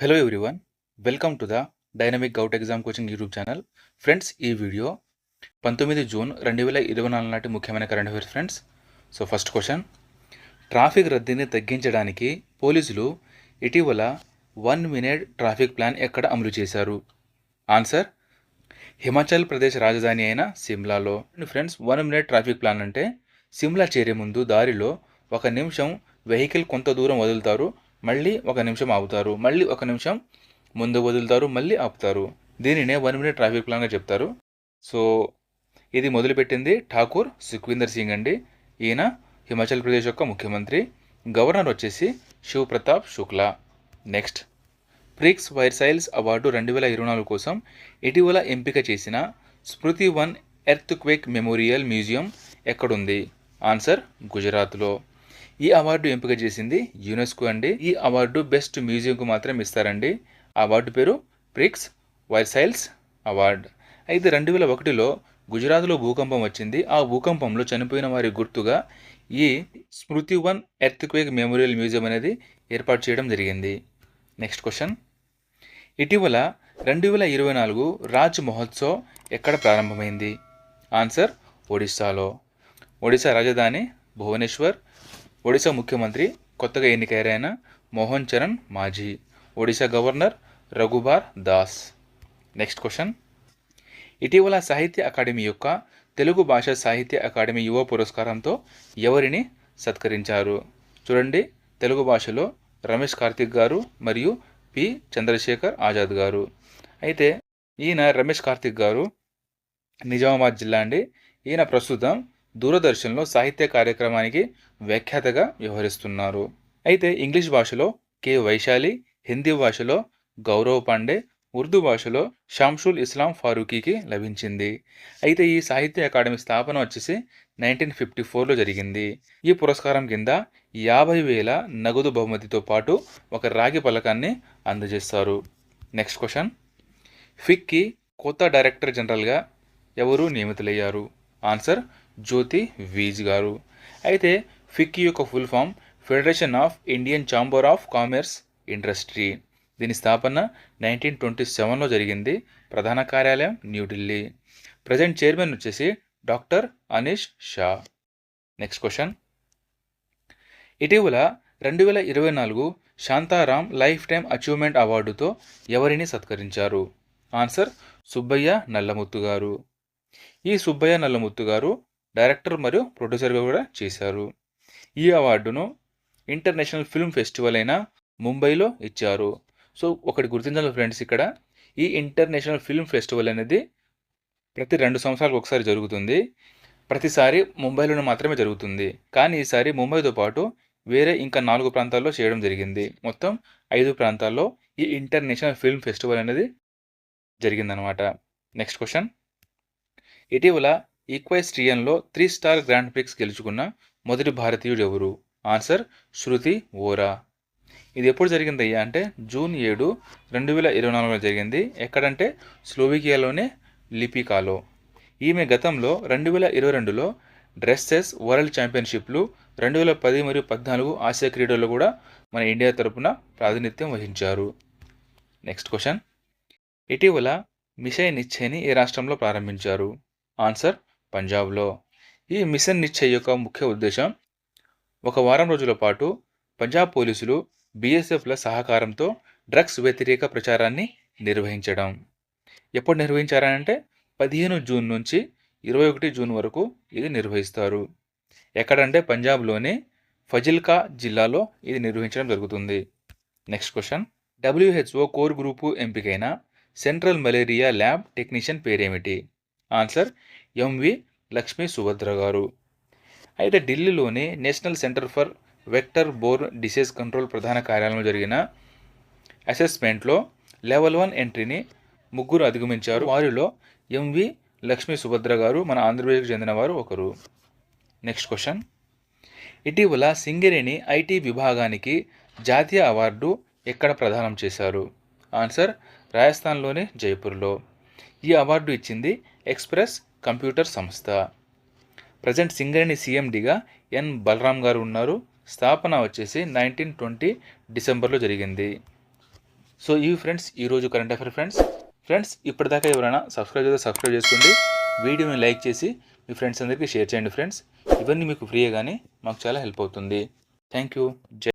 Hello everyone welcome to the dynamic govt exam coaching YouTube channel friends ఈ video పంతొమ్మిది June రెండు వేల ఇరవై నాలుగు నాటి ముఖ్యమైన current affairs friends so first question traffic రద్దీని తగ్గించడానికి పోలీసులు ఇటీవల వన్ మినిట్ ట్రాఫిక్ ప్లాన్ ఎక్కడ అమలు చేశారు? ఆన్సర్ హిమాచల్ ప్రదేశ్ రాజధాని అయిన సిమ్లాలో friends one minute traffic plan అంటే సిమ్లా చేరే ముందు దారిలో ఒక నిమిషం వెహికల్ కొంత దూరం వదులుతారు. మళ్ళీ ఒక నిమిషం ఆపుతారు మళ్ళీ ఒక నిమిషం ముందు వదులుతారు మళ్ళీ ఆపుతారు. దీనినే వన్ మినిట్ ట్రాఫిక్ ప్లాన్గా చెప్తారు. సో ఇది మొదలుపెట్టింది ఠాకూర్ సుఖ్వీందర్ సింగ్ అండి. ఈయన హిమాచల్ ప్రదేశ్ యొక్క ముఖ్యమంత్రి. గవర్నర్ వచ్చేసి Shiv Pratap Shukla. Next Prix Versailles award రెండు వేల ఇరవై నాలుగు కోసం ఇటీవల ఎంపిక చేసిన స్మృతి one earthquake memorial museum ఎక్కడుంది? ఆన్సర్ గుజరాత్లో. ఈ అవార్డు ఎంపిక చేసింది యునెస్కో అండి. ఈ అవార్డు బెస్ట్ మ్యూజియంకు మాత్రం ఇస్తారండి. అవార్డు పేరు ప్రిక్స్ వైర్సైల్స్ అవార్డ్. అయితే రెండు వేల ఒకటిలో గుజరాత్లో భూకంపం వచ్చింది. ఆ భూకంపంలో చనిపోయిన వారి గుర్తుగా ఈ Smriti Van earthquake memorial museum అనేది ఏర్పాటు చేయడం జరిగింది. Next question. ఇటీవల రెండు వేల ఇరవై నాలుగు రాజ్ మహోత్సవ్ ఎక్కడ ప్రారంభమైంది? ఆన్సర్ ఒడిస్సాలో. ఒడిశా రాజధాని భువనేశ్వర్ ఒడిశా ముఖ్యమంత్రి కొత్తగా ఎన్నికైన Mohan Charan Majhi. Odisha governor Raghubar Das. Next question. ఇటీవల సాహిత్య అకాడమీ యొక్క తెలుగు భాష సాహిత్య అకాడమీ యువ పురస్కారంతో ఎవరిని సత్కరించారు? చూడండి తెలుగు భాషలో రమేష్ కార్తిక్ గారు మరియు పి. చంద్రశేఖర్ ఆజాద్ గారు. అయితే ఈయన రమేష్ కార్తిక్ గారు నిజామాబాద్ జిల్లా అండి. ఈయన ప్రస్తుతం దూరదర్శన్లో సాహిత్య కార్యక్రమానికి వ్యాఖ్యాతగా వ్యవహరిస్తున్నారు. అయితే ఇంగ్లీష్ భాషలో కె. వైశాలి హిందీ భాషలో గౌరవ్ పాండే ఉర్దూ భాషలో షాంషుల్ ఇస్లాం ఫారూకీకి లభించింది. అయితే ఈ సాహిత్య అకాడమీ స్థాపన వచ్చేసి నైన్టీన్ ఫిఫ్టీ ఫోర్లో జరిగింది. ఈ పురస్కారం కింద యాభై వేల నగదు బహుమతితో పాటు ఒక రాగి పలకాన్ని అందజేస్తారు. Next question. ఫిక్కి కొత్త డైరెక్టర్ జనరల్గా ఎవరు నియమితులయ్యారు? ఆన్సర్ జ్యోతి వీజ్ గారు. అయితే ఫిక్కీ యొక్క full form federation of Indian chamber of commerce industry. దీని స్థాపన నైన్టీన్ ట్వంటీ సెవెన్లో జరిగింది. ప్రధాన కార్యాలయం న్యూఢిల్లీ. ప్రజెంట్ చైర్మన్ వచ్చేసి doctor Anish Shah. Next question. ఇటీవల రెండు వేల ఇరవై నాలుగు శాంతారాం లైఫ్ టైం అచీవ్మెంట్ అవార్డుతో ఎవరిని సత్కరించారు? ఆన్సర్ సుబ్బయ్య నల్లముత్తు గారు. ఈ సుబ్బయ్య నల్లముత్తు గారు డైరెక్టర్ మరియు ప్రొడ్యూసర్గా కూడా చేశారు. ఈ అవార్డును ఇంటర్నేషనల్ ఫిల్మ్ ఫెస్టివల్ అయిన ముంబైలో ఇచ్చారు. సో ఒకటి గుర్తించాలి ఫ్రెండ్స్ ఇక్కడ. ఈ ఇంటర్నేషనల్ ఫిల్మ్ ఫెస్టివల్ అనేది ప్రతి రెండు సంవత్సరాలకు ఒకసారి జరుగుతుంది. ప్రతిసారి ముంబైలోనే మాత్రమే జరుగుతుంది. కానీ ఈసారి ముంబైతో పాటు వేరే ఇంకా నాలుగు ప్రాంతాల్లో చేయడం జరిగింది. మొత్తం ఐదు ప్రాంతాల్లో ఈ ఇంటర్నేషనల్ ఫిల్మ్ ఫెస్టివల్ అనేది జరిగిందనమాట. Next question. ఇటీవల ఈక్వెస్ట్రియన్లో త్రీ స్టార్ గ్రాండ్ ప్రిక్స్ గెలుచుకున్న మొదటి భారతీయుడు ఎవరు ఆన్సర్ శృతి ఓరా ఇది ఎప్పుడు జరిగిందయ్యా అంటే జూన్ ఏడు రెండు వేల ఇరవై నాలుగులో జరిగింది. ఎక్కడంటే స్లోవికియాలోనే లిపికాలో. ఈమె గతంలో రెండు వేల ఇరవై రెండులో డ్రెస్సెస్ వరల్డ్ ఛాంపియన్షిప్లు రెండు వేల పది మరియు పద్నాలుగు ఆసియా క్రీడల్లో కూడా మన ఇండియా తరపున ప్రాతినిధ్యం వహించారు. నెక్స్ట్ క్వశ్చన్ ఇటీవల మిషై నిశ్చయ్ని ఏ రాష్ట్రంలో ప్రారంభించారు? ఆన్సర్ పంజాబ్లో ఈ మిషన్ నిశ్చయ్ యొక్క ముఖ్య ఉద్దేశం ఒక వారం రోజుల పాటు పంజాబ్ పోలీసులు బీఎస్ఎఫ్ల సహకారంతో డ్రగ్స్ వ్యతిరేక ప్రచారాన్ని నిర్వహించడం. ఎప్పుడు నిర్వహించారంటే పదిహేను జూన్ నుంచి ఇరవై ఒకటి జూన్ వరకు ఇది నిర్వహిస్తారు. ఎక్కడంటే పంజాబ్లోని ఫజిల్కా జిల్లాలో ఇది నిర్వహించడం జరుగుతుంది. Next question. WHO core group ఎంపికైన సెంట్రల్ మలేరియా ల్యాబ్ టెక్నీషియన్ పేరేమిటి? Answer M V Lakshmi Subhadra గారు. అయితే ఢిల్లీలోని national centre for vector borne disease control ప్రధాన కార్యాలయంలో జరిగిన అసెస్మెంట్లో లెవెల్ వన్ ఎంట్రీని ముగ్గురు అధిగమించారు. వారిలో ఎంవి లక్ష్మీ సుభద్ర గారు మన ఆంధ్రప్రదేశ్కు చెందిన వారు ఒకరు. Next question. ఇటీవల సింగరేణి ఐటీ విభాగానికి జాతీయ అవార్డు ఎక్కడ ప్రదానం చేశారు? ఆన్సర్ రాజస్థాన్లోని జైపూర్లో. ఈ అవార్డు ఇచ్చింది ఎక్స్ప్రెస్ కంప్యూటర్ సంస్థ. ప్రజెంట్ సింగరేణి సీఎండిగా ఎన్ బలరాం గారు ఉన్నారు. స్థాపన వచ్చేసి నైన్టీన్ ట్వంటీ డిసెంబర్లో జరిగింది. సో ఇవి ఫ్రెండ్స్ ఈరోజు కరెంట్ అఫైర్ ఫ్రెండ్స్. ఫ్రెండ్స్ ఇప్పటిదాకా ఎవరైనా సబ్స్క్రైబ్ చేస్తే సబ్స్క్రైబ్ చేసుకోండి. వీడియోని లైక్ చేసి మీ ఫ్రెండ్స్ అందరికీ షేర్ చేయండి ఫ్రెండ్స్. ఇవన్నీ మీకు ఫ్రీయే కానీ మాకు చాలా హెల్ప్ అవుతుంది. Thank you. జై